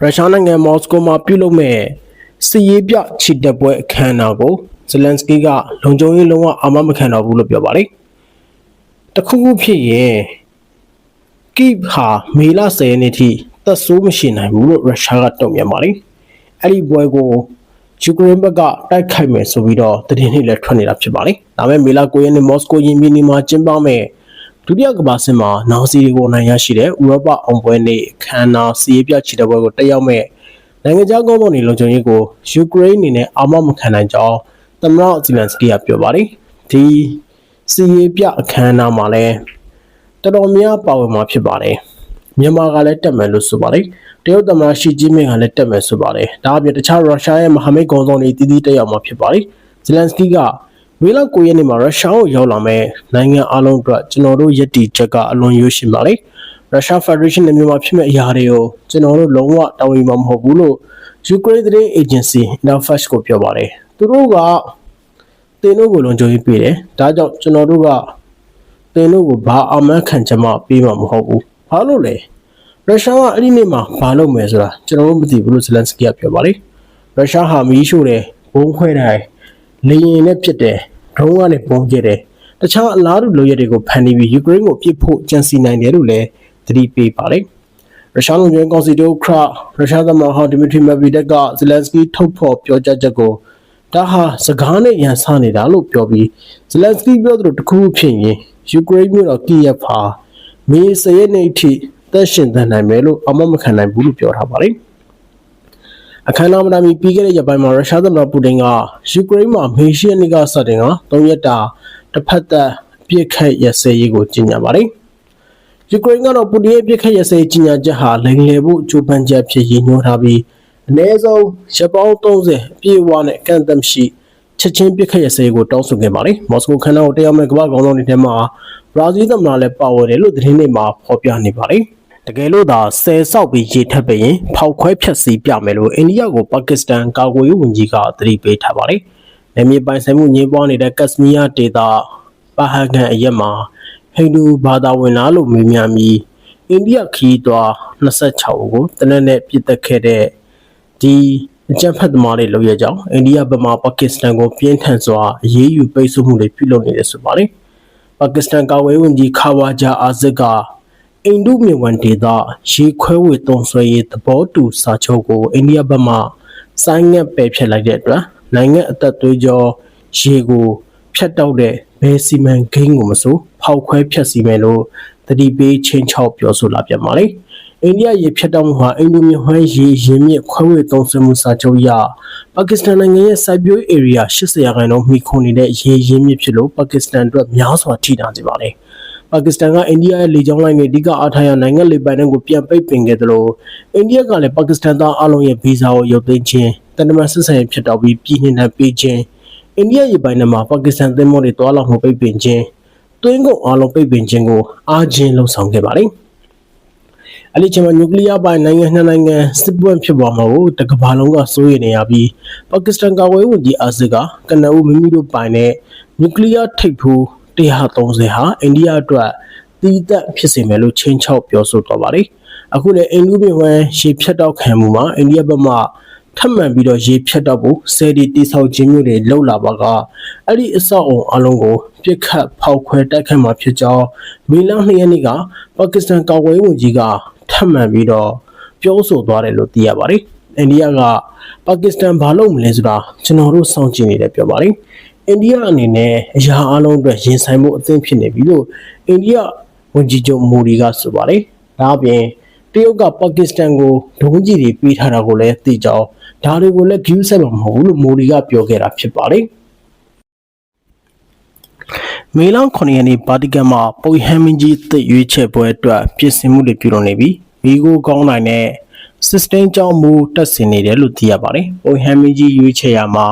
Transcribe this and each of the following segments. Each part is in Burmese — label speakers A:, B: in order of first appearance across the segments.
A: ရုရှားနိုင်ငံမော်စကိုမှာပြုလုပ်မဲ့စီရေးပြချီတက်ပွဲအခမ်းအနားကိုဇလန်စကီကလုံခြုံရေးလုံးဝအာမမခံတော့ဘူးလို့ပြောပါတယ်။တခုခုဖြစ်ရင်ကိဗ်ဟာမေလ10ရက်နေ့ထိသက်ဆိုးမရှိနိုင်ဘူးလို့ရုရှားကတုံ့ပြန်ပါတယ်။အဲ့ဒီပွဲကိုယူကရိန်းဘက်ကတိုက်ခိုက်မယ်ဆိုပြီးတော့သတင်းတွေလည်းထွက်နေတာဖြစ်ပါတယ်။ဒါပေမဲ့မေလ9ရက်နေ့မော်စကိုယင်မီနီမှာကျင်းပမဲ့ ဒုတိယကမ္ဘာစစ်မှာနောင်စီတွေကိုနိုင်ရရှိတဲ့ဥရောပအောင်ပွဲနေ့ခမ်းနားစီရေးပြချီတဲ့ပွဲကိုတက်ရောက်မဲ့နိုင်ငံခြားကောင်းဆောင်တွေလုံခြုံရေးကိုယူကရိန်းအနေနဲ့အာမမခံနိုင်ကြောင်းသမ္မတဇီလန်စကီကပြောပါတယ်။ဒီစီရေးပြအခမ်းအနားမှာလည်းတော်တော်များပါဝင်မှာဖြစ်ပါတယ်။မြန်မာကလည်းတက်မယ်လို့ဆိုပါတယ်။တရုတ်သမ္မတရှီကျင်းမင်းကလည်းတက်မယ်ဆိုပါတယ်။ဒါအပြင်တခြားရုရှားရဲ့မဟာမိတ်ကောင်ဆောင်တွေတည်တည်တက်ရောက်မှာဖြစ်ပါတယ်။ဇီလန်စကီက မေလ9ရက်နေ့မှာရုရှားကိုရောက်လာမဲ့နိုင်ငံအလုံးအတွက်ကျွန်တော်တို့ယက်တီချက်ကအလွန်ရွှေရှင်ပါလေရုရှားဖက်ဒရေးရှင်းနဲ့မြန်မာဖြစ်မဲ့အရာတွေကိုကျွန်တော်တို့လုံးဝတာဝန်ယူမှာမဟုတ်ဘူးလို့ယူကရိန်းသတင်းအေဂျင်စီ Interfax ကိုပြောပါတယ်သူတို့ကတင်တို့ကိုလုံခြုံရေးပေးတယ်ဒါကြောင့်ကျွန်တော်တို့ကတင်တို့ကိုဘာအမှန်ခံချက်မှပေးမှာမဟုတ်ဘူးဘာလို့လဲရုရှားကအဲ့ဒီနေ့မှာဘာလုပ်မယ်ဆိုတာကျွန်တော်တို့မသိဘူးလို့ဇလန်စကီကပြောပါတယ်ရုရှားဟာမီးရှို့တယ်ဘုံခွဲတယ် လေရင်နဲ့ဖြစ်တယ်ဒရုန်းကနေပုံကျတယ်တခြားအလားတူလိုရတွေကိုဖန်တီးပြီးယူကရိန်းကိုပြစ်ဖို့ကြံစီနိုင်တယ်လို့လည်းသတိပေးပါတယ်ရုရှားလုံခြုံရေးကောင်စီတို့ခရရုရှားသမ္မတဟောင်းဒီမီထရီမက်ဗီဒက်ကဇလန်စကီထုတ်ဖော်ပြောကြားချက်ကိုဒါဟာစကားနဲ့ရန်ဆနေတာလို့ပြောပြီးဇလန်စကီပြောသလိုတခုခုဖြစ်ရင်ယူကရိန်းမြို့တော်ကီယက်ဟာမေစရက်နေ့အထိသက်ရှင်သန်နိုင်မယ်လို့အမမခံနိုင်ဘူးလို့ပြောထားပါတယ် အခမ်းအနားမှာမီပြီးခဲ့တဲ့ရက်ပိုင်းမှာရုရှားသမ္မတပူတင်ကယူကရိန်းမှာမေရှိယနေ့ကစတင်က၃ရက်တာတစ်ဖက်သက်ပြစ်ခတ်ရစဲရေးကိုကြီးညာပါတယ်။ယူကရိန်းကတော့ပူတင်ရဲ့ပြစ်ခတ်ရစဲကြီးညာချက်ဟာလိမ်လည်ဖို့ကြိုးပမ်းချက်ဖြစ်ရည်ညွှန်းထားပြီးအနည်းဆုံးရပ်ပေါင်း30အပြည့်အဝနဲ့အကန့်အသတ်ရှိချက်ချင်းပြစ်ခတ်ရစဲကိုတောင်းဆိုခဲ့ပါတယ်။မော်စကိုခန္ဓာကိုတရားမဲ့ကမ္ဘာကောင်ဆောင်တွေထဲမှာဘရာဇီးသမ္မတလည်းပါဝင်တယ်လို့သတင်းတွေမှာဖော်ပြနေပါတယ်။ တကယ်လို့သာဆယ်ဆောက်ပြီးရေထပ်ပရင်ဖောက်ခွဲဖြတ်စီးပြမယ်လို့အိန္ဒိယကိုပါကစ္စတန်ကာကွယ်ရေးဝန်ကြီးကသတိပေးထားပါတယ်။နေမြေပိုင်ဆိုင်မှုညှင်းပွားနေတဲ့ကက်စမီးယားဒေသပါဟဂန်အရက်မှာဟိန္ဒူဘာသာဝင်လားလို့မေးမြန်းပြီးအိန္ဒိယခီးသွား26ဦးကိုတနက်နေ့ပြစ်တက်ခဲ့တဲ့ဒီအကြမ်းဖက်သမားတွေလုပ်ရကြောင်းအိန္ဒိယဗမာပါကစ္စတန်ကိုပြင်းထန်စွာအရေးယူပိတ်ဆို့မှုတွေပြုလုပ်နေတယ်ဆိုပါတယ်။ပါကစ္စတန်ကာကွယ်ရေးဝန်ကြီးခါဝါဂျာအာဇစ်က အိန္ဒုမြေဝန်ဒေသရေခွဲဝေသုံးဆွဲရေးသဘောတူစာချုပ်ကိုအိန္ဒိယဘက်မှဆိုင်းငံ့ပယ်ဖျက်လိုက်တဲ့အတွက်နိုင်ငံအသက်သွေးကြောရေကိုဖျက်တောက်တဲ့ဘယ်စီမံကိန်းကိုမဆိုဖောက်ခွဲဖျက်ဆီးမယ်လို့တတိပေးချင်းချောက်ပြောဆိုလာပြန်ပါလေအိန္ဒိယရေဖျက်တောက်မှုဟာအိန္ဒိုမြဟွမ်းရေရင်းမြစ်ခွဲဝေသုံးစွဲမှုစာချုပ်အရပါကစ္စတန်နိုင်ငံရဲ့စိုက်ပျိုးဧရိယာ80ရာခိုင်နှုန်းမှီခိုနေတဲ့ရေရင်းမြစ်ဖြစ်လို့ပါကစ္စတန်အတွက်များစွာထိတာနေပါတယ် ပါကစ္စတန်ကအိန္ဒိယရဲ့လေကြောင်းလိုင်းတွေအဓိကအားထားရနိုင်ငံလေပိုင်တွေကိုပြန်ပိတ်ပင်ခဲ့သလိုအိန္ဒိယကလည်းပါကစ္စတန်သားအလုံးရဲ့ဗီဇာကိုရုပ်သိမ်းခြင်းတန်တမန်ဆက်ဆံရေးဖြစ်တော့ပြီးပြည်နှင်တဲ့ပေးခြင်းအိန္ဒိယရေပိုင်နယ်မှာပါကစ္စတန်သင်္ဘောတွေတွာလာမှုပိတ်ပင်ခြင်းတွင်းကုန်အားလုံးပိတ်ပင်ခြင်းကိုအားချင်းလှုံ့ဆော်ခဲ့ပါတယ်အဲ့ဒီချိန်မှာနျူကလ িয়ার ပိုင်နိုင်ငံနှစ်နိုင်ငံစစ်ပွဲဖြစ်ပေါ်မှာကိုတကဘာလုံးကစိုးရိမ်နေရပြီးပါကစ္စတန်ကာကွယ်ရေးဝန်ကြီးအာဇစ်ကကနအူမိမိတို့ပိုင်တဲ့နျူကလ িয়ার ထိပ်ဖူး 130ဟာအိန္ဒိယအတွက်တီးသက်ဖြစ်စေမယ်လို့ချင်းချောက်ပြောဆိုတော့ပါတယ်အခုလည်းအိန္ဒိယပြည်ဝင်ရေဖြတ်တောက်ခံမှုမှာအိန္ဒိယဘက်မှထပ်မံပြီးတော့ရေဖြတ်တော့ဖို့ဆယ်ဒီတိဆောက်ခြင်းမျိုးတွေလှုပ်လာပါကအဲ့ဒီအဆောက်အုံအလုံးကိုပြစ်ခတ်ဖောက်ခွဲတိုက်ခိုက်မှာဖြစ်ကြောင်းမီလန်နှစ်ရက်နေ့ကပါကစ္စတန်ကာကွယ်ရေးဝန်ကြီးကထပ်မံပြီးတော့ပြောဆိုသွားတယ်လို့သိရပါတယ်အိန္ဒိယကပါကစ္စတန်ဘာလုပ်မလဲဆိုတာကျွန်တော်တို့စောင့်ကြည့်နေတယ်ပြောပါတယ် အိန္ဒိယအနေနဲ့အရာအလုံးအတွက်ရင်ဆိုင်မှုအသင့်ဖြစ်နေပြီလို့အိန္ဒိယဝန်ကြီးချုပ်မိုဒီကဆိုပါတယ်ဒါအပြင်တရုတ်ကပါကစ္စတန်ကိုဒုံးကျည်တွေပေးထားတာကိုလည်းသိကြောင်းဒါတွေကိုလည်း view ဆက်မှာမဟုတ်ဘူးလို့မိုဒီကပြောခဲ့တာဖြစ်ပါတယ်မေလ9ရက်နေ့ဗာတီကန်မှာပုပ်ဟမ်မင်းကြီးအသက်ရွေးချယ်ပွဲအတွက်ပြင်ဆင်မှုတွေပြုလုပ်နေပြီးမိကိုကောင်းနိုင်တဲ့ sustain ကြောင့်မူတက်ဆင်နေတယ်လို့သိရပါတယ်။ပုပ်ဟမ်မင်းကြီးရွေးချယ်ရမှာ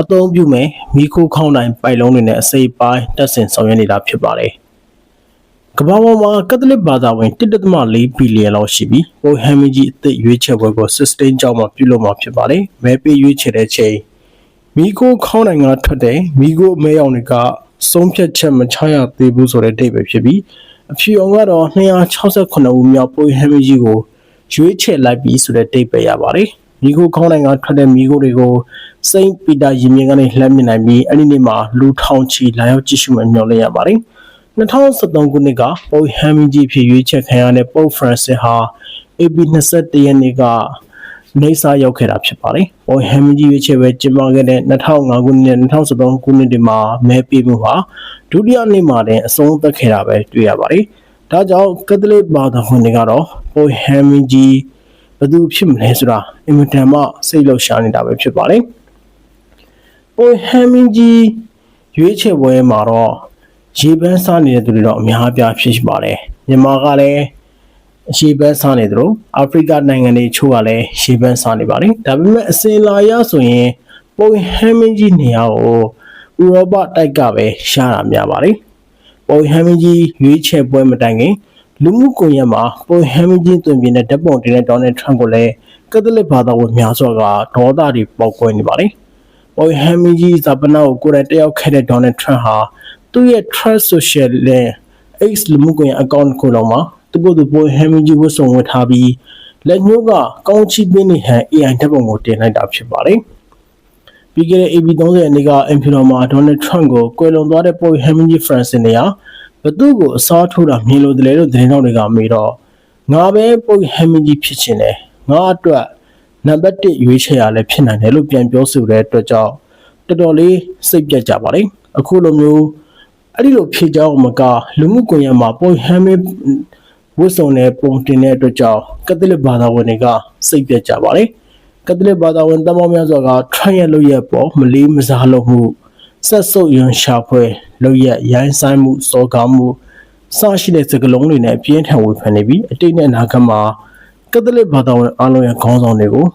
A: အသုံးပြုမယ်မိခိုးခေါင်းတိုင်းပိုက်လုံးတွေနဲ့အစိပ်ပိုင်းတက်ဆင်ဆောင်ရွက်နေတာဖြစ်ပါတယ်။ကမ္ဘာပေါ်မှာကက်သလစ်ဘာသာဝင်1.4ဘီလီယံလောက်ရှိပြီးပုပ်ဟမ်မင်းကြီးအသက်ရွေးချယ်ပွဲကို sustain ကြောင့်မှပြုလုပ်မှာဖြစ်ပါတယ်။မဲပေးရွေးချယ်တဲ့ချိန်မိခိုးခေါင်းတိုင်းကထွက်တဲ့မိခိုးအမဲရောင်တွေကဆုံးဖြတ်ချက်မချရသေးဘူးဆိုတဲ့ဒိတ်ပဲဖြစ်ပြီးအဖြူအောင်ကတော့268ဦးမြောက်ပုပ်ဟမ်မင်းကြီးကိုရွေးချယ်လိုက်ပြီးဆိုတဲ့တိတ်ပဲရပါတယ် မိခိုခေါင်းနိုင်ငံထွက်တဲ့မိခိုတွေကိုစိန့်ပီတာရင်မြင်ကနေလှမ်းမြင်နိုင်ပြီးအဲ့ဒီနေ့မှာလူထောင်ချီလာရောက်ကြည့်ရှုမှမျှော်လင့်ရပါတယ်2013ခုနှစ်ကပုပ်ဟမ်မင်းကြီးဖြစ်ရွေးချယ်ခံရတဲ့ပုပ်ဖရန်စစ်ဟာ AP 21ရက်နေ့ကနေစာရောက်ခဲ့တာဖြစ်ပါတယ်။ပုပ်ဟမ်မင်းကြီးရွေးချယ်ပွဲကျင်းပခဲ့တဲ့2005ခုနှစ်နဲ့2013ခုနှစ်တွေမှာမဲပေးမှုဟာဒုတိယနေ့မှာတင်အဆုံးသတ်ခဲ့တာပဲတွေ့ရပါတယ်။ဒါကြောင့်ကက်သလစ်ဘာသာဝင်တွေကတော့ပုပ်ဟမ်မင်းကြီး ဘယ်သူဖြစ်မလဲဆိုတာအင်မတန်မှစိတ်လှုပ်ရှားနေတာပဲဖြစ်ပါတယ်။ပုပ်ဟမ်မင်းကြီးရွေးချယ်ပွဲမှာတော့ရေပန်းစားနေတဲ့သူတွေတော့အများအပြားဖြစ်ရှိပါတယ်မြန်မာကလည်းရေပန်းစားနေသလိုအာဖရိကနိုင်ငံတွေချို့ကလည်းရေပန်းစားနေပါတယ်ဒါပေမဲ့အစင်လာရဆိုရင်ပုံဟမ်မင်းကြီးနေရာကိုဥရောပတိုက်ကပဲရှားတာများပါတယ်ပုံဟမ်မင်းကြီးရွေးချယ်ပွဲမတိုင်ခင် လူမှုကွန်ရက်မှာပုံဟမ်မင်းကြီးတွင်ပြင်းတဲ့ဓာတ်ပုံတင်တဲ့ဒေါ်နယ်ထရန့်ကိုလည်းကက်သလစ်ဘာသာဝင်များစွာကဒေါသတွေပေါက်ကွဲနေပါတယ်ပုံဟမ်မင်းကြီးဇာပနာကိုကိုယ်တိုင်တယောက်ခဲ့တဲ့ဒေါ်နယ်ထရန့်ဟာသူ့ရဲ့ Trust Social နဲ့ X လူမှုကွန်ရက် account ကိုလုံးမှာသူ့ကိုယ်သူပေါ်ဟမ်မီဂျီဝတ်ဆောင်ဝတ်ထားပြီးလက်ညှိုးကကောင်းချီးပေးနေဟန် AI ဓာတ်ပုံကိုတင်လိုက်တာဖြစ်ပါတယ်။ပြီးခဲ့တဲ့ AB30 ရက်နေ့ကအင်ဖီတော်မှာ Donald Trump ကိုကွယ်လွန်သွားတဲ့ပေါ်ဟမ်မီဂျီ Francis နေရာ ဘသူ့ကိုအစားထိုးတာမြင်လို့တလေလို့သတင်းတော်တွေကမေးတော့ငါပဲပေါ်ဟမ်မီဂျီဖြစ်ချင်တယ်ငါအတွက်နံပါတ်1ရွေးချယ်ရလဲဖြစ်နိုင်တယ်လို့ပြန်ပြောဆိုတဲ့အတွက်ကြောင့်တော်တော်လေးစိတ်ပြတ်ကြပါတယ်။အခုလိုမျိုးအဲ့ဒီလိုဖြေကြောင်းမကလူမှုကွန်ရက်မှာပုံဟမ်းမေးဝတ်စုံနဲ့ပုံတင်တဲ့အတွက်ကြောင့်ကက်သလစ်ဘာသာဝင်တွေကစိတ်ပြတ်ကြပါတယ်ကက်သလစ်ဘာသာဝင်တမောများစွာကထရရဲ့လုပ်ရက်ပေါ်မလေးမစားလုပ်မှု ဆက်ဆုပ်ယွန်ရှာဖွေလုပ်ရက်ရိုင်းဆိုင်မှုစော်ကားမှုစရှိတဲ့စကလုံးတွေနဲ့အပြင်းထန်ဝေဖန်နေပြီးအတိတ်နဲ့အနာဂတ်မှာကက်သလစ်ဘာသာဝင်အားလုံးရဲ့ခေါင်းဆောင်တွေကို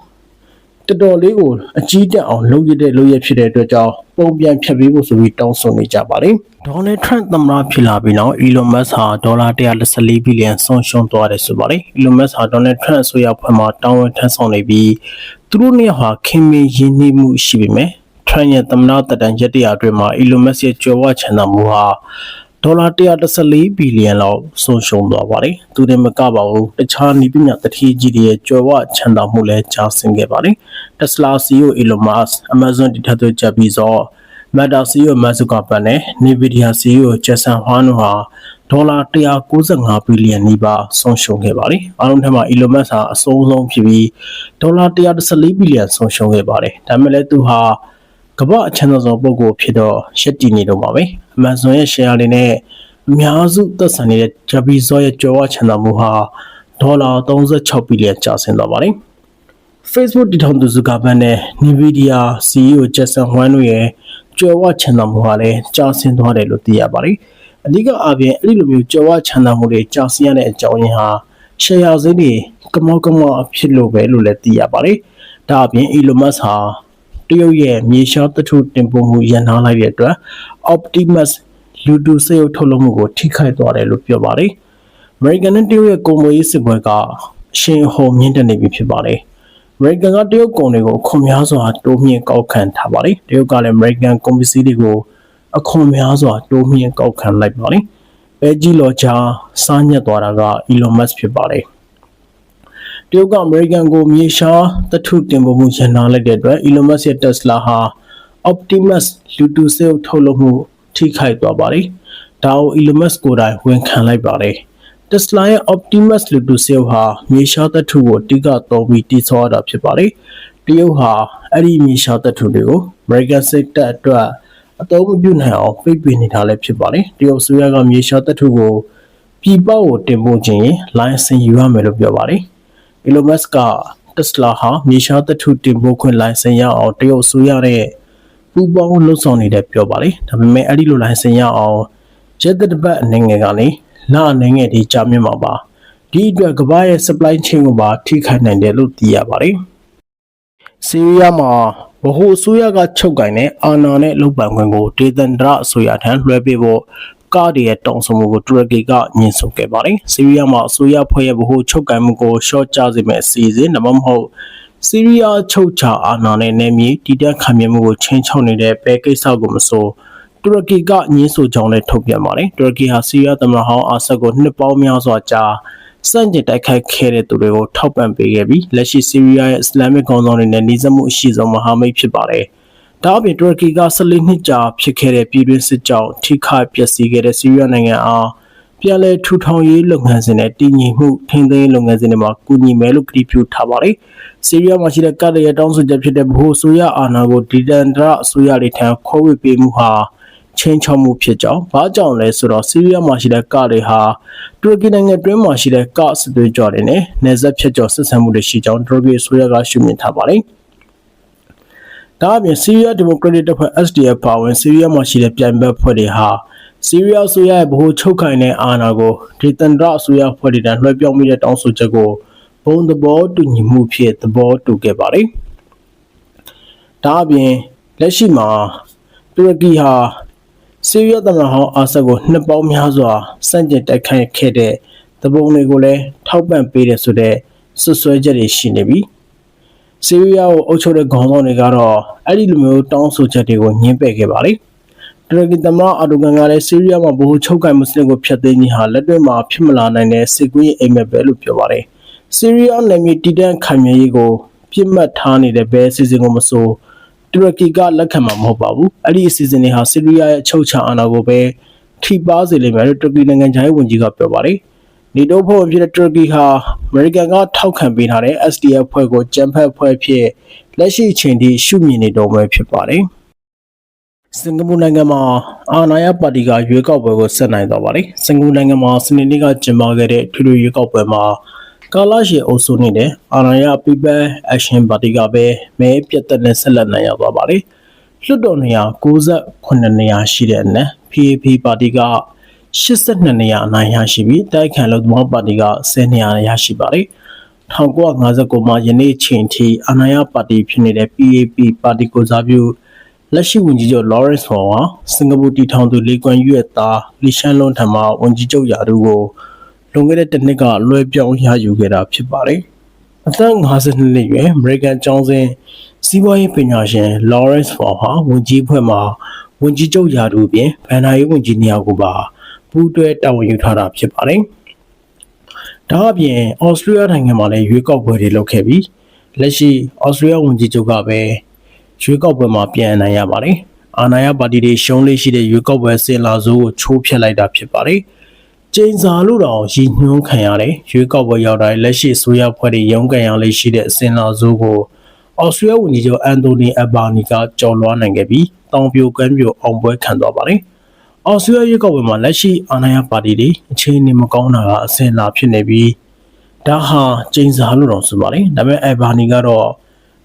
A: တော်တော်လေးကိုအကြီးတက်အောင်လုပ်ရတဲ့လုပ်ရဖြစ်တဲ့အတွက်ကြောင့်ပုံပြန်ဖြတ်ပေးဖို့ဆိုပြီးတောင်းဆိုနေကြပါတယ်။ဒေါ်နယ်ထရန့်သမ္မတဖြစ်လာပြီးနောက် Elon Musk ဟာဒေါ်လာ114ဘီလီယံဆုံးရှုံးသွားတယ်ဆိုပါတယ်။ Elon Musk ဟာဒေါ်နယ်ထရန့်အစိုးရဖွဲ့မှာတာဝန်ထမ်းဆောင်နေပြီးသူတို့နှစ်ဟာခင်မင်ရင်းနှီးမှုရှိပေမဲ့ ထရန့်ရဲ့သမ္မတတက်တန်ရက်တရာအတွင်းမှာ Elon Musk ရဲ့ကြွယ်ဝချမ်းသာမှုဟာဒေါ်လာ114ဘီလီယံလောက်ဆုံးရှုံးသွားပါတယ်။သူတွေမကပါဘူး။တခြားနီးပညာတတိကြီးတွေရဲ့ကြွယ်ဝချမ်းသာမှုလည်းကျဆင်းခဲ့ပါတယ်။ Tesla CEO Elon Musk, Amazon တည်ထောင်သူ Jeff Bezos, Meta CEO Mark Zuckerberg နဲ့ Nvidia CEO Jensen Huang တို့ဟာဒေါ်လာ195ဘီလီယံနီးပါးဆုံးရှုံးခဲ့ပါတယ်။အားလုံးထက်မှာ Elon Musk ဟာအဆိုးဆုံးဖြစ်ပြီးဒေါ်လာ114ဘီလီယံဆုံးရှုံးခဲ့ပါတယ်။ဒါပေမဲ့လည်းသူဟာ ကမ္ဘာအချမ်းသာဆုံးပုဂ္ဂိုလ်ဖြစ်တော့ရှက်တည်နေတော့ပါပဲ။ Amazon ရဲ့ share တွေနဲ့အများစုသက်ဆိုင်နေတဲ့ Jeff Bezos ရဲ့ကြွယ်ဝချမ်းသာမှုဟာဒေါ်လာ36ဘီလီယံကျဆင်းသွားပါတယ်။ Facebook တည်ထောင်သူ Zuckerberg နဲ့ Nvidia CEO Jensen Huang တို့ရဲ့ကြွယ်ဝချမ်းသာမှုဟာလည်းကျဆင်းသွားတယ်လို့သိရပါတယ်။အဓိကအားဖြင့်အဲ့ဒီလိုမျိုးကြွယ်ဝချမ်းသာမှုတွေကျဆင်းရတဲ့အကြောင်းရင်းဟာ share ဈေးတွေကမောကမောဖြစ်လို့ပဲလို့လည်းသိရပါတယ်။ဒါအပြင် Elon Musk ဟာ တရုတ်ရဲ့မြေရှားသတ္ထုတင်ပို့မှုရန်နာလိုက်တဲ့အတွက် Optimus လူတူစေုပ်ထုတ်လုပ်မှုကိုထိခိုက်သွားတယ်လို့ပြောပါတယ်။ American နဲ့တရုတ်ရဲ့ကုန်သွယ်ရေးစစ်ပွဲကအရှင်ဟောမြင့်တက်နေပြီဖြစ်ပါတယ်။ American ကတရုတ်ကုန်တွေကိုအခွန်များစွာတိုးမြင့်ကောက်ခံထားပါတယ်။တရုတ်ကလည်း American ကုန်ပစ္စည်းတွေကိုအခွန်များစွာတိုးမြင့်ကောက်ခံလိုက်ပါတယ်။ပဲကြီးလော်ချာစားညက်သွားတာက Elon Musk ဖြစ်ပါတယ်။ တရုတ်ကအမေရိကန်ကိုမြေရှားတထုတင်ပို့မှုရန်နာလိုက်တဲ့အတွက် Elon Musk ရဲ့ Tesla ဟာ Optimus လူတူစေုပ်ထုတ်လုပ်မှုထိခိုက်သွားပါတယ်။ဒါကို Elon Musk ကိုယ်တိုင်ဝန်ခံလိုက်ပါတယ်။ Tesla ရဲ့ Optimus လူတူစေုပ်ဟာမြေရှားတထုကိုတိကျသုံးပြီးတည်ဆောက်တာဖြစ်ပါတယ်။တရုတ်ဟာအဲ့ဒီမြေရှားတထုတွေကို American စစ်တပ်အတွက်အသုံးမပြုနိုင်အောင်ပိတ်ပင်နေတာလည်းဖြစ်ပါတယ်။တရုတ်ဆိုရကမြေရှားတထုကိုပြည်ပကိုတင်ပို့ခြင်း license ယူရမယ်လို့ပြောပါတယ်။ Elon Musk က Tesla ဟာမြေရှားတထုတင်ပို့ခွင့် license ရအောင်တရုတ်ဆိုရတဲ့ပူပေါင်းလှုပ်ဆောင်နေတဲ့ပြောပါတယ်။ဒါပေမဲ့အဲ့ဒီလို license ရအောင်ရက်သက်တပတ်အနေငယ်ကနေလအနေငယ်ဒီကြာမြင့်မှာပါ။ဒီအတွက်ကမ္ဘာရဲ့ supply chain ကိုပါထိခိုက်နိုင်တယ်လို့သိရပါတယ်။ဆီးရီးယားမှာဗဟိုအစိုးရကချုပ်ကင်တဲ့အာဏာနဲ့လုပ်ပိုင်ခွင့်ကိုဒေသန္တရအစိုးရထံလွှဲပေးဖို့ ကားတွေရဲ့တောင်းဆိုမှုကိုတူရကီကညှင်းဆိုခဲ့ပါတယ်။ဆီးရီးယားမှာအစိုးရဖွဲ့ရဲ့ဗဟိုချုပ်ကင်မှုကိုရှော့ချစေမယ့်အစီအစဉ်ဒါမှမဟုတ်ဆီးရီးယားချုပ်ချအာဏာနဲ့နေမြေတည်တံ့ခံမြဲမှုကိုချင်းချောက်နေတဲ့ပဲကိစ္စကိုမဆိုတူရကီကညှင်းဆိုကြောင်းလည်းထုတ်ပြန်ပါတယ်။တူရကီဟာဆီးရီးယားသမ္မတဟောင်းအာဆတ်ကိုနှစ်ပေါင်းများစွာကြာစန့်ကျင်တိုက်ခိုက်ခဲ့တဲ့သူတွေကိုထောက်ပံ့ပေးခဲ့ပြီးလက်ရှိဆီးရီးယားရဲ့အစ္စလာမစ်ခေါင်းဆောင်တွေနဲ့နှိစက်မှုအရှိဆုံးမဟာမိတ်ဖြစ်ပါတယ်။ ဒါအပြင်တူရကီက14နှစ်ကြာဖြစ်ခဲ့တဲ့ပြည်တွင်းစစ်ကြောင့်ထိခိုက်ပျက်စီးခဲ့တဲ့ဆီးရီးယားနိုင်ငံအားပြန်လည်ထူထောင်ရေးလုပ်ငန်းစဉ်နဲ့တည်ငြိမ်မှုထိန်းသိမ်းရေးလုပ်ငန်းစဉ်တွေမှာကူညီမယ်လို့ကတိပြုထားပါတယ်။ဆီးရီးယားမှာရှိတဲ့ကတ်တွေရဲ့တောင်းဆိုချက်ဖြစ်တဲ့ဗဟိုအစိုးရအာဏာကိုဒီတန်တရအစိုးရတွေထံခေါ်ဝေပေးမှုဟာချင်းချောက်မှုဖြစ်ကြောင်းဘာကြောင့်လဲဆိုတော့ဆီးရီးယားမှာရှိတဲ့ကတွေဟာတူရကီနိုင်ငံတွင်းမှာရှိတဲ့ကစစ်သွေးကြွတွေနဲ့နယ်စပ်ဖြတ်ကျော်ဆက်ဆံမှုတွေရှိကြောင်းတူရကီအစိုးရကရှုမြင်ထားပါတယ်။ ဒါအပြင်ဆီးရီးယားဒီမိုကရက်တစ်တပ်ဖွဲ့ SDF ပါဝင်ဆီးရီးယားမှာရှိတဲ့ပြိုင်ဘက်ဖွဲ့တွေဟာဆီးရီးယားအစိုးရရဲ့ဗဟိုချုပ်ကိုင်တဲ့အာဏာကိုဒေသန္တရအစိုးရဖွဲ့တွေတန်းလွှဲပြောင်းမိတဲ့တောင်းဆိုချက်ကိုဘုံသဘောတူညီမှုဖြင့်သဘောတူခဲ့ပါတယ်။ဒါအပြင်လက်ရှိမှာတူရကီဟာဆီးရီးယားသမ္မတဟောင်းအာဆတ်ကိုနှစ်ပေါင်းများစွာစန့်ကျင်တိုက်ခိုက်ခဲ့တဲ့တပုံတွေကိုလည်းထောက်ပံ့ပေးတယ်ဆိုတဲ့ဆွဆွဲချက်တွေရှိနေပြီ ဆီးရီးယားကိုအုပ်ချုပ်တဲ့ခေါင်းဆောင်တွေကတော့အဲ့ဒီလိုမျိုးတောင်းဆိုချက်တွေကိုညှင်းပယ်ခဲ့ပါလေတူရကီသမ္မတအာဒိုဂန်ကလည်းဆီးရီးယားမှာဗဟိုချုပ်ကိုင်မွတ်စလင်ကိုဖျက်သိမ်းခြင်းဟာလက်တွေ့မှာဖြစ်မလာနိုင်တဲ့စစ်ကွေးအိမ်မက်ပဲလို့ပြောပါတယ်ဆီးရီးယားနယ်မြေတည်တံ့ခိုင်မြဲရေးကိုပြစ်မှတ်ထားနေတဲ့ဘဲအစီအစဉ်ကိုမဆိုတူရကီကလက်ခံမှာမဟုတ်ပါဘူးအဲ့ဒီအစီအစဉ်တွေဟာဆီးရီးယားရဲ့အချုပ်ချာအာဏာကိုပဲထိပါစေလိမ့်မယ်လို့တူရကီနိုင်ငံခြားရေးဝန်ကြီးကပြောပါတယ် နေတိုးဖွဲ့ဝင်ဖြစ်တဲ့တူရကီဟာအမေရိကန်ကထောက်ခံပေးထားတဲ့ SDF ဖွဲ့ကိုကြံဖက်ဖွဲ့ဖြစ်လက်ရှိအချိန်ထိရှုမြင်နေတော့မှာဖြစ်ပါတယ်စင်ကာပူနိုင်ငံမှာအာဏာရပါတီကရွေးကောက်ပွဲကိုဆက်နိုင်တော့ပါတယ်စင်ကာပူနိုင်ငံမှာစနေနေ့ကကျင်းပခဲ့တဲ့ထွေထွေရွေးကောက်ပွဲမှာကာလာရှီအုပ်စုနေတဲ့အာဏာရ People Action Party ကပဲမဲပြတ်သက်နဲ့ဆက်လက်နိုင်ရသွားပါတယ်။လွှတ်တော်နေရာ68နေရာရှိတဲ့အနက် PAP ပါတီက 82နေရာအနိုင်ရရှိပြီးတိုက်ခိုင်လို့သမောပါတီက10နေရာရရှိပါတယ်။1959မှာယနေ့ချိန်ထိအာဏာရပါတီဖြစ်နေတဲ့ PAP ပါတီကိုစားပြုလက်ရှိဝန်ကြီးချုပ် Lawrence Wong ဟာစင်ကာပူတီထောင်သူလေးကွမ်ရွက်သားလီရှန်လွန်ထံမှဝန်ကြီးချုပ်ရာထူးကိုလွန်ခဲ့တဲ့တစ်နှစ်ကလွှဲပြောင်းရယူခဲ့တာဖြစ်ပါတယ်။အသက်52နှစ်ရွယ်အမေရိကန်ကျောင်းစဉ်စီးပွားရေးပညာရှင် Lawrence Wong ဟာဝန်ကြီးဖွဲ့မှာဝန်ကြီးချုပ်ရာထူးပြင်ဗန်နာရေးဝန်ကြီးနေရာကိုပါ ပူးတွဲတာဝန်ယူထားတာဖြစ်ပါတယ်။ဒါအပြင်ဩစတြေးလျနိုင်ငံမှာလည်းရွေးကောက်ပွဲတွေလုပ်ခဲ့ပြီးလက်ရှိဩစတြေးလျဝန်ကြီးချုပ်ကပဲရွေးကောက်ပွဲမှာပြန်အနိုင်ရပါတယ်။အာဏာရပါတီတွေရှုံးလေးရှိတဲ့ရွေးကောက်ပွဲစင်လာစိုးကိုချိုးဖျက်လိုက်တာဖြစ်ပါတယ်။ကျင်းစာလို့တော့ရည်ညွှန်းခံရတဲ့ရွေးကောက်ပွဲရောက်တိုင်းလက်ရှိဆိုရဖွဲ့တွေရုံးကန်ရလေးရှိတဲ့စင်လာစိုးကိုအော်စတြေးလျဝန်ကြီးချုပ်အန်တိုနီအဘာနီကကြော်လွှားနိုင်ခဲ့ပြီးတောင်ပြိုကမ်းပြိုအောင်ပွဲခံသွားပါတယ်။ အော်စတြေးလျရွေးကောက်ပွဲမှာလက်ရှိအာဏာရပါတီတွေအခြေအနေမကောင်းတာကအစင်လာဖြစ်နေပြီးဒါဟာကျင်းစာလို့တော့ဆိုပါတယ်။ဒါပေမဲ့အဘာနီကတော့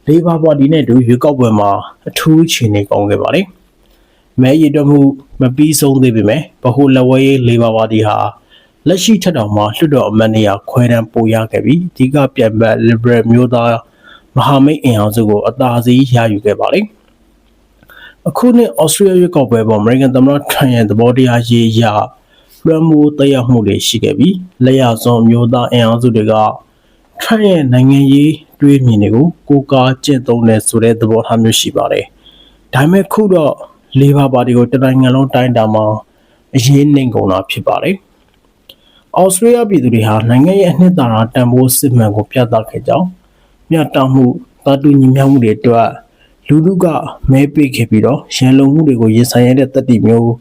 A: လေဘာပါတီနဲ့တူရွေးကောက်ပွဲမှာအထူးအခြေအနေကောင်းခဲ့ပါတယ်။မဲရည်တွက်မှုမပြီးဆုံးသေးပေမဲ့ဗဟိုလက်ဝဲရေးလေဘာပါတီဟာလက်ရှိထက်တောင်မှလွှတ်တော်အမတ်နေရာခွဲတန်းပိုရခဲ့ပြီးအဓိကပြိုင်ဘက် Liberal မျိုးသားမဟာမိတ်အင်အားစုကိုအသာစီးရယူခဲ့ပါတယ်။ အခုနှစ်ဩစတြေးလျရွေးကောက်ပွဲပေါ်အမေရိကန်သမ္မတထရန့်ရဲ့သဘောတရားရေးအရလွှမ်းမိုးတက်ရောက်မှုတွေရှိခဲ့ပြီးလက်ရစွန်မျိုးသားအင်အားစုတွေကထရန့်ရဲ့နိုင်ငံရေးတွေးမြင်တွေကိုကိုးကားကျင့်သုံးတယ်ဆိုတဲ့သဘောထားမျိုးရှိပါတယ်။ဒါပေမဲ့ခုတော့လေဘာပါတီကိုတနိုင်ငံလုံးတိုင်းတာမှာအရေးနှိမ်ကုန်တာဖြစ်ပါတယ်။အော်စတြေးလျပြည်သူတွေဟာနိုင်ငံရဲ့အနှစ်သာရတန်ဖိုးစစ်မှန်ကိုပြသခဲ့ကြောင်းမြတ်တောင်မှုသာတူညီမျှမှုတွေအတွက် လူလူကမဲပေးခဲ့ပြီးတော့ရန်လုံမှုတွေကိုရင်ဆိုင်ရတဲ့တတိမျိုး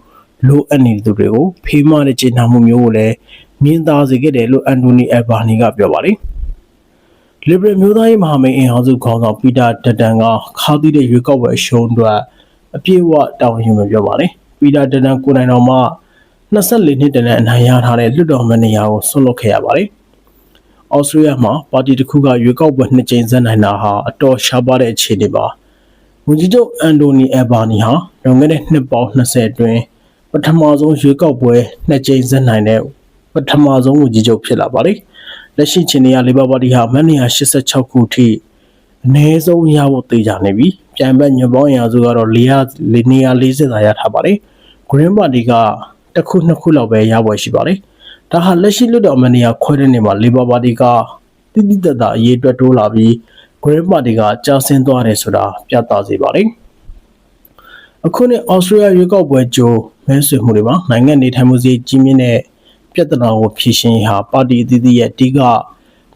A: လိုအပ်နေသူတွေကိုဖေးမတဲ့ကျေနာမှုမျိုးကိုလည်းမြင်သာစေခဲ့တယ်လို့အန်တိုနီအဘာနီကပြောပါတယ်။ Liberal မျိုးသားရေးမဟာမိတ်အင်အားစုခေါင်းဆောင်ပီတာဒတန်ကခါသီးတဲ့ရွေးကောက်ပွဲရှုံးအတွက်အပြည့်အဝတာဝန်ယူမယ်ပြောပါတယ်။ပီတာဒတန်ကိုနိုင်တော်မှ24နှစ်တန်းနဲ့အနိုင်ရထားတဲ့လွှတ်တော်မနေရာကိုဆွတ်လွတ်ခဲ့ရပါတယ်။အော်စတြေးလျမှာပါတီတစ်ခုကရွေးကောက်ပွဲနှစ်ကြိမ်ဆက်နိုင်တာဟာအတော်ရှားပါတဲ့အခြေအနေပါ။ ဝန်ကြီးချုပ်အန်တိုနီအဘာနီဟာလွန်ခဲ့တဲ့နှစ်ပေါင်း20အတွင်းပထမဆုံးရွေးကောက်ပွဲနှစ်ကြိမ်ဆက်နိုင်တဲ့ပထမဆုံးဝန်ကြီးချုပ်ဖြစ်လာပါတယ်။လက်ရှိချိန်နေရလေဘာပါတီဟာမန်နီယာ86ခုထိအနည်းဆုံးရဖို့တေးကြနေပြီ။ပြန်ဘက်ညပေါင်းရာစုကတော့400နေရာ40သာရထားပါတယ်။ Green Party ကတစ်ခုနှစ်ခုလောက်ပဲရဖို့ရှိပါတယ်။ဒါဟာလက်ရှိလွတ်တော်မနေရခွဲတဲ့နေမှာ Labor Party ကတိတိတတ်တာအရေးအတွက်တိုးလာပြီး Green Party ကကြာဆင်းသွားတယ်ဆိုတာပြသစေပါတယ်။အခုနှစ်ဩစတြေးလျရွေးကောက်ပွဲကြိုမဲဆွေမှုတွေမှာနိုင်ငံနေထိုင်မှုစည်းကြီးမြင့်တဲ့ပြဿနာကိုဖြေရှင်းရေးဟာပါတီအသီးသီးရဲ့အဓိက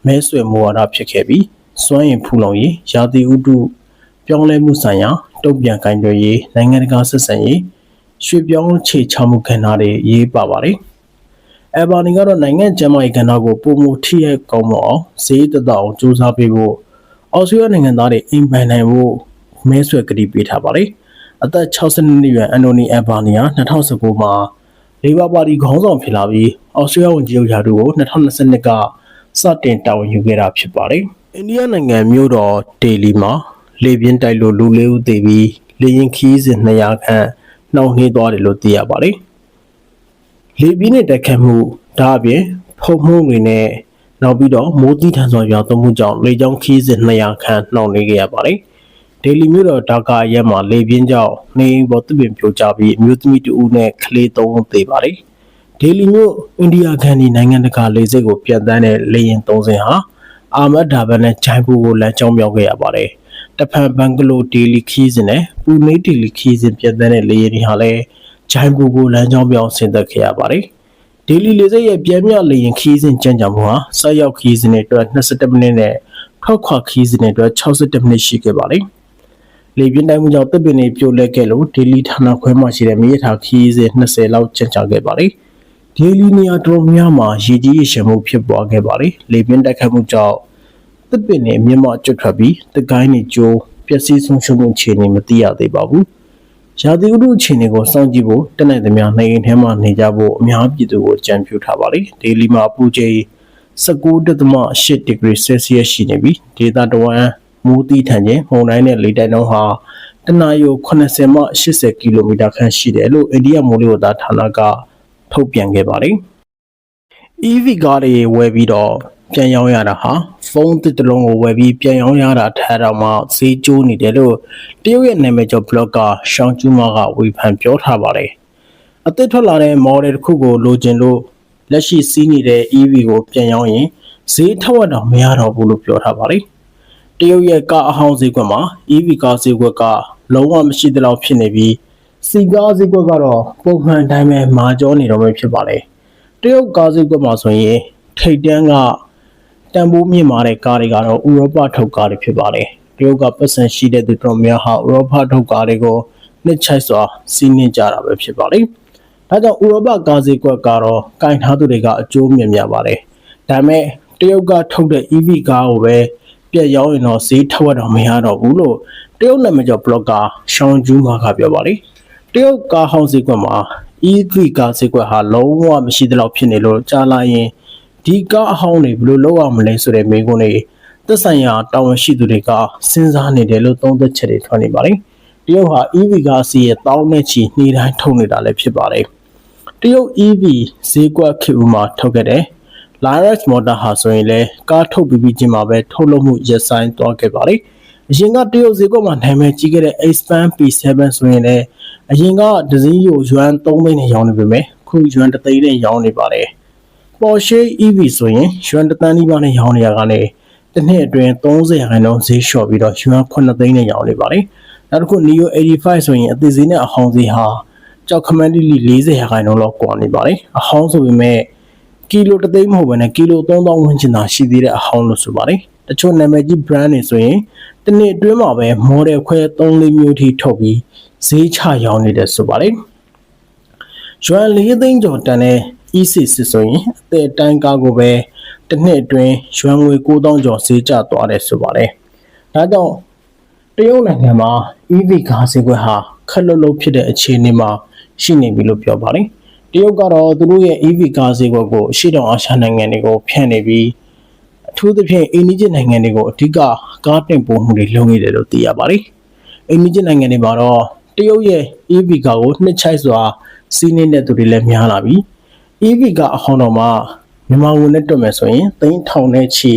A: မဲဆွယ်မူဝါဒဖြစ်ခဲ့ပြီးစွမ်းရည်ဖူလုံရေးရာသီဥတုပြောင်းလဲမှုဆိုင်ရာတုံ့ပြန်ကိုင်တွယ်ရေးနိုင်ငံတကာဆက်ဆံရေးရွှေ့ပြောင်းခြေချမှုခန္ဓာတွေရေးပါပါတယ်။အဘာနီကတော့နိုင်ငံကျန်းမာရေးကဏ္ဍကိုပုံမထိရကောင်းမအောင်ဈေးသက်သာအောင်စူးစမ်းပေးဖို့ အော်စတြေးလျနိုင်ငံသားတွေအိမ်ပိုင်နိုင်ဖို့မဲဆွယ်ကတိပေးထားပါတယ်။အသက်62နှစ်အရွယ်အန်တိုနီအဘာနီယာ2019မှာလေဘာပါတီခေါင်းဆောင်ဖြစ်လာပြီးအော်စတြေးလျဝန်ကြီးချုပ်ရာထူးကို2022ကစတင်တာဝန်ယူခဲ့တာဖြစ်ပါတယ်။အိန္ဒိယနိုင်ငံမြို့တော်ဒေလီမှာလေပြင်းတိုက်လို့လူလေးဦးသေပြီးလေရင်ခီးစဉ်200ခန့်နှောင့်နှေးသွားတယ်လို့သိရပါတယ်။လေပြင်းနဲ့တက်ခတ်မှုဒါအပြင်ဖုံမှုတွေနဲ့ နောက်ပြီးတော့မိုးတိထန်စွာရွာသွန်းမှုကြောင့်လေကြောင်းခီးစဉ်200ခန့်နှောင့်နှေးခဲ့ရပါတယ်။ဒေလီမြို့တော်ဒါကာရဲမှာလေပြင်းကြောင့်နေအိမ်ပေါ်သစ်ပင်ပြိုကျပြီးအမျိုးသမီးတဦးနဲ့ကလေး၃ဦးသေပါတယ်။ဒေလီမြို့အိန္ဒိယခန်ဒီနိုင်ငံတကာလေဆိပ်ကိုပြန်တန်းတဲ့လေယာဉ်၃စင်းဟာအာမတ်ဒါဘန်နဲ့ဂျိုင်ပူကိုလမ်းကြောင်းမြောက်ခဲ့ရပါတယ်။တဖန်ဘန်ဂလိုဒေလီခီးစဉ်နဲ့ပူနေဒေလီခီးစဉ်ပြန်တန်းတဲ့လေယာဉ်တွေဟာလည်းဂျိုင်ပူကိုလမ်းကြောင်းပြောင်းဆင်းသက်ခဲ့ရပါတယ်။ ဒေလီလေဆိပ်ရဲ့ပြန်မြလေယာဉ်ခီးစဉ်ကြံ့ကြာမှုဟာဆက်ရောက်ခီးစဉ်တွေအတွက်27မိနစ်နဲ့ထောက်ခွာခီးစဉ်တွေအတွက်62မိနစ်ရှိခဲ့ပါတယ်။လေပြင်းတိုင်းမှုကြောင့်တပ်ပင်တွေပြိုလဲခဲ့လို့ဒေလီဌာနခွဲမှာရှိတဲ့မြေထားခီးစဉ်20လောက်ကျန်ကြာခဲ့ပါတယ်။ဒေလီနေရာတော်များမှာရေကြီးရေရှမ်းမှုဖြစ်ပွားခဲ့ပါတယ်။လေပြင်းတိုက်ခတ်မှုကြောင့်တပ်ပင်တွေမြင့်မကျွတ်ထွက်ပြီးတကိုင်းတွေကျိုးပျက်စီးဆုံးရှုံးမှုအခြေအနေမသိရသေးပါဘူး။ ရာသီဥတုအခြေအနေကိုစောင့်ကြည့်ဖို့တက်နိုင်သမျှနေအိမ်ထဲမှာနေကြဖို့အများပြည်သူကိုကြံပြုထားပါလေ။ဒေလီမှာအပူချိန်19.8 degree Celsius ရှိနေပြီးဒေသတဝမ်းမိုးတီးထန်ခြင်းမုန်တိုင်းနဲ့လေတိုက်နှုန်းဟာတနအီကို80မှ80ကီလိုမီတာခန့်ရှိတယ်လို့အိန္ဒိယမိုးလေဝသဌာနကထုတ်ပြန်ခဲ့ပါတယ်။ EV ကားတွေဝယ်ပြီးတော့ ပြန်ရောင်းရတာဟာဖုန်းတစ်တလုံးကိုဝယ်ပြီးပြန်ရောင်းရတာထားတော့မှဈေးကျိုးနေတယ်လို့တရုတ်ရဲ့နာမည်ကျော် blogger ရှောင်းကျူးမာကဝေဖန်ပြောထားပါတယ်။အသစ်ထွက်လာတဲ့ model တစ်ခုကိုလိုချင်လို့လက်ရှိစီးနေတဲ့ EV ကိုပြန်ရောင်းရင်ဈေးထက်ဝက်တော့မရတော့ဘူးလို့ပြောထားပါတယ်။တရုတ်ရဲ့ကားအဟောင်းဈေးကွက်မှာ EV ကားဈေးကွက်ကလုံးဝမရှိသလောက်ဖြစ်နေပြီးစီကားဈေးကွက်ကတော့ပုံမှန်တိုင်းပဲမာကျောနေတော့မှဖြစ်ပါလေ။တရုတ်ကားဈေးကွက်မှာဆိုရင်ထိတ်တန်းက တန်ဖိုးမြင့်မာတဲ့ကားတွေကတော့ဥရောပထုတ်ကားတွေဖြစ်ပါတယ်။တရုတ်ကပတ်စံရှိတဲ့သူတော်များဟာဥရောပထုတ်ကားတွေကိုနှစ်ချိုက်စွာစီးနှင်းကြတာပဲဖြစ်ပါလေ။ဒါကြောင့်ဥရောပကားဈေးကွက်ကတော့ကင်ထားသူတွေကအကျိုးမြင့်မြတ်ပါတယ်။ဒါပေမဲ့တရုတ်ကထုတ်တဲ့ EV ကားကိုပဲပြက်ရောင်းရင်တော့ဈေးထက်ဝက်တော့မရတော့ဘူးလို့တရုတ်နာမည်ကျော် blogger ရှောင်းကျူးမာကပြောပါလေ။တရုတ်ကားဟောင်းဈေးကွက်မှာ EV ကားဈေးကွက်ဟာလုံးဝမရှိသလောက်ဖြစ်နေလို့ကြားလာရင် ဒီကားအဟောင်းတွေဘယ်လိုလုပ်အောင်မလဲဆိုတဲ့မေးခွန်းတွေသက်ဆိုင်ရာတာဝန်ရှိသူတွေကစဉ်းစားနေတယ်လို့သုံးသပ်ချက်တွေထွက်နေပါတယ်။တရုတ်ဟာ EV ကားစီရဲ့တောင်းနဲ့ချီနှီးတိုင်းထုတ်နေတာလည်းဖြစ်ပါတယ်။တရုတ် EV ဈေးကွက်ခေတ်ဦးမှာထုတ်ခဲ့တဲ့ Lyrex Motor ဟာဆိုရင်လည်းကားထုတ်ပြီးပြီးချင်းမှာပဲထုတ်လုပ်မှုရပ်ဆိုင်းသွားခဲ့ပါတယ်။အရင်ကတရုတ်ဈေးကွက်မှာနာမည်ကြီးခဲ့တဲ့ Xpeng P7 ဆိုရင်လည်းအရင်ကဒဇင်းယိုယွမ်3သိန်းနဲ့ရောင်းနေပေမဲ့ခုယွမ်3သိန်းနဲ့ရောင်းနေပါတယ်။ Porsche EV ဆိုရင်ရွှန်တသန်းနီးပါးနဲ့ရောင်းနေရကနေတစ်နှစ်အတွင်း30ရာခိုင်နှုန်းဈေးလျှော့ပြီးတော့ရွှန်9သိန်းနဲ့ရောင်းနေပါတယ်။နောက်တစ်ခု Neo 85ဆိုရင်အသစ်ဈေးနဲ့အဟောင်းဈေးဟာကြောက်ခမန်းတီလီ40ရာခိုင်နှုန်းလောက်ကွာနေပါတယ်။အဟောင်းဆိုပေမဲ့ကီလိုတသိန်းမဟုတ်ဘဲနဲ့ကီလို3000ဝန်းကျင်သာရှိသေးတဲ့အဟောင်းလို့ဆိုပါတယ်။တချို့နာမည်ကြီး brand တွေဆိုရင်တစ်နှစ်အတွင်းမှာပဲ model ခွဲ3-4မျိုးထိထုတ်ပြီးဈေးချရောင်းနေတယ်ဆိုပါတယ်။ရွှန်4သိန်းကျော်တန်တဲ့ E6 စစ်ဆိုရင်အသက်အတိုင်းကားကိုပဲတစ်နှစ်အတွင်းရွှန်ငွေ9000ကျော်ဈေးကျသွားတယ်ဆိုပါတယ်။ဒါကြောင့်တရုတ်နိုင်ငံမှာ EV ကားဈေးကွက်ဟာခက်လွတ်လွတ်ဖြစ်တဲ့အခြေအနေမှာရှိနေပြီလို့ပြောပါတယ်။တရုတ်ကတော့သူတို့ရဲ့ EV ကားဈေးကွက်ကိုအရှိတောင်အာရှနိုင်ငံတွေကိုဖြန့်နေပြီးအထူးသဖြင့်အိန္ဒိယနိုင်ငံတွေကိုအဓိကကားတင်ပို့မှုတွေလုပ်နေတယ်လို့သိရပါတယ်။အိန္ဒိယနိုင်ငံတွေမှာတော့တရုတ်ရဲ့ EV ကားကိုနှစ်ချိုက်စွာစီးနေတဲ့သူတွေလည်းများလာပြီး EV ကအဟောင်းတော်မှာမြန်မာဝန်နဲ့တွက်မယ်ဆိုရင်သိန်းထောင်နဲ့ချီ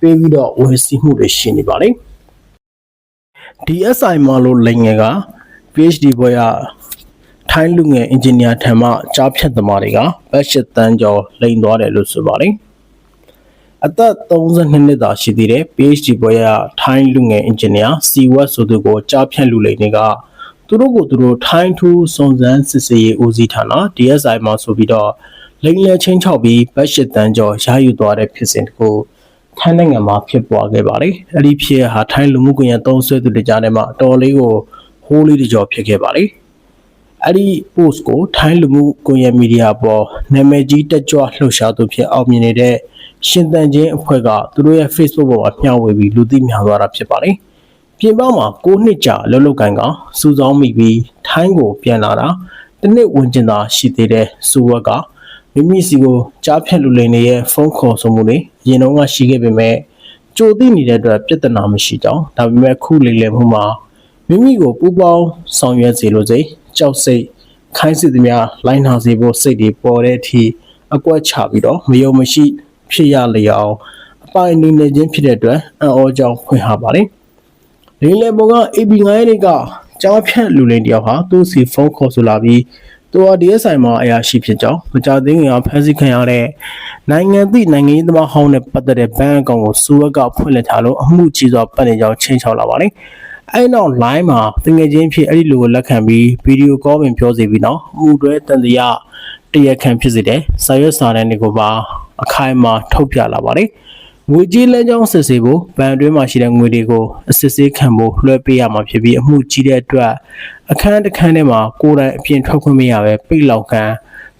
A: ပေးပြီးတော့ဝယ်စီးမှုတွေရှိနေပါလိမ့် DSI မလို့လိန်ငယ်က PhD ဘွဲ့ရထိုင်းလူငယ်အင်ဂျင်နီယာထံမှကြားဖြတ်သမားတွေကဘတ်ရှစ်တန်းကျော်လိန်သွားတယ်လို့ဆိုပါတယ်အသက်32နှစ်သာရှိသေးတဲ့ PhD ဘွဲ့ရထိုင်းလူငယ်အင်ဂျင်နီယာ C-West ဆိုသူကိုကြားဖြတ်လူလိန်တွေကသူတို့ကိုသူတို့ထိုင်းထူးစုံစမ်းစစ်ဆေးရေးဦးစီးဌာန DSI မှာဆိုပြီးတော့ လိမ်လည်ချင်းချောက်ပြီးဗတ်ရှစ်တန်းကျော်ရယူသွားတဲ့ဖြစ်စဉ်တကူထိုင်းနိုင်ငံမှာဖြစ်ပွားခဲ့ပါတယ်။အဲ့ဒီဖြစ်ရပ်ဟာထိုင်းလူမှုကွန်ရက်သုံးဆွဲသူတွေကြားထဲမှာအတော်လေးကိုဟိုးလေးတကြောဖြစ်ခဲ့ပါတယ်။အဲ့ဒီ post ကိုထိုင်းလူမှုကွန်ရက်မီဒီယာပေါ်နာမည်ကြီးတက်ကြွလှုပ်ရှားသူဖြစ်အောင်မြင်နေတဲ့ရှင်တန်ချင်းအဖွဲ့ကသူတို့ရဲ့ Facebook ပေါ်မှာမျှဝေပြီးလူသိများသွားတာဖြစ်ပါတယ်။ပြင်ပမှာ9နှစ်ကြာလှုပ်လှုပ်ကန်ကစူဆောင်းမိပြီးထိုင်းကိုပြန်လာတာတစ်နှစ်ဝင်ကျင်သာရှိသေးတဲ့စူဝက်က မိမိစီကိုကြားဖြတ်လူလိန်တွေရဲ့ဖုန်းခေါ်ဆိုမှုတွေအရင်တော့ကရှိခဲ့ပေမဲ့ကြိုသိနေတဲ့အတွက်ပြဿနာမရှိကြောင်းဒါပေမဲ့ခုလေလေမှုမှာမိမိကိုပူပေါင်းဆောင်ရွက်စေလိုစိတ်ကြောက်စိတ်ခိုင်းစစ်သမျှလိုင်းနာစေဖို့စိတ်တွေပေါ်တဲ့အထိအကွက်ချပြီးတော့မယုံမရှိ ဖြစ်ရလျောင်းအပိုင်အနေနဲ့ချင်းဖြစ်တဲ့အတွက်အံ့ဩကြောင်းဖွင့်ဟပါတယ်။လေလေပုံက AB9 ရက်နေ့ကကြားဖြတ်လူလိန်တယောက်ဟာသူ့စီဖုန်းခေါ်ဆိုလာပြီး သူဟာ DSI မှာအရာရှိဖြစ်ကြောင်းမကြသေးခင်ကဖမ်းဆီးခံရတဲ့နိုင်ငံသည့်နိုင်ငံရေးသမားဟောင်းနဲ့ပတ်သက်တဲ့ဘဏ်အကောင့်ကိုစူဝက်ကဖွင့်လှစ်ထားလို့အမှုကြီးစွာပတ်နေကြောင်းချင်းချောက်လာပါတယ်။အဲဒီနောက် line မှာတငယ်ချင်းဖြစ်အဲ့ဒီလူကိုလက်ခံပြီးဗီဒီယိုကောပင်ပြောစီပြီးနောက်အမှုတွဲတန်တရားတရခံဖြစ်စေတဲ့စာရွက်စာတမ်းတွေကိုပါအခိုင်အမာထုတ်ပြလာပါတယ်။ ငွေကြေးလမ်းကြောင်းစစ်ဆေးဖို့ဘဏ်အတွင်းမှာရှိတဲ့ငွေတွေကိုအစစ်ဆေးခံဖို့လွှဲပေးရမှာဖြစ်ပြီးအမှုကြီးတဲ့အတွက်အခန်းတစ်ခန်းထဲမှာကိုယ်တိုင်အပြင်ထွက်ခွင့်မရပဲပိတ်လောင်ခံ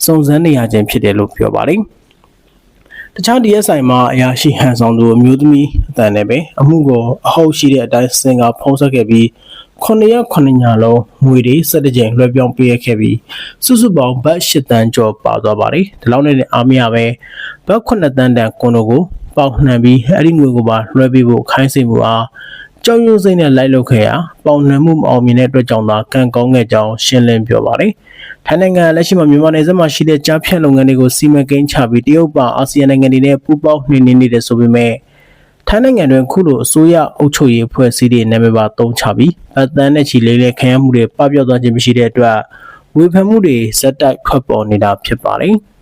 A: စုံစမ်းနေရခြင်းဖြစ်တယ်လို့ပြောပါတယ်။တခြား DSI မှာအရာရှိဟန်ဆောင်သူအမျိုးသမီးအတန်နဲ့ပဲအမှုကိုအဟုတ်ရှိတဲ့အတိုင်းစင်ကဖုံးဆက်ခဲ့ပြီး9ရက်9ညလုံးငွေတွေ17ကြိမ်လွှဲပြောင်းပေးခဲ့ပြီးစုစုပေါင်းဘတ်8တန်းကျော်ပါသွားပါတယ်ဒီလောက်နဲ့အားမရပဲဘတ်9တန်းတန်ကွန်ဒိုကို ပေါက်နှံပြီးအဲ့ဒီငွေကိုပါလွှဲပေးဖို့ခိုင်းစေမှုအားကြောက်ရွံ့စိတ်နဲ့လိုက်လုပ်ခဲ့ရာပေါင်နှံမှုမအောင်မြင်တဲ့အတွက်ကြောင့်သာကံကောင်းခဲ့ကြောင်းရှင်းလင်းပြောပါတယ်ထိုင်းနိုင်ငံလက်ရှိမှာမြန်မာနယ်စပ်မှာရှိတဲ့ကြားဖြတ်လုပ်ငန်းတွေကိုစီမံကိန်းချပြီးတရုတ်ပါအာဆီယံနိုင်ငံတွေနဲ့ပူးပေါင်းနှိမ့်နေနေတယ်ဆိုပေမဲ့ထိုင်းနိုင်ငံတွင်ခုလိုအစိုးရအုပ်ချုပ်ရေးအဖွဲ့အစည်းတွေနာမည်ပါတုံးချပြီးအတန်းနဲ့ချီလေးလေးခံရမှုတွေပပျောက်သွားခြင်းမရှိတဲ့အတွက်ဝေဖန်မှုတွေဇက်တိုက်ထွက်ပေါ်နေတာဖြစ်ပါတယ်။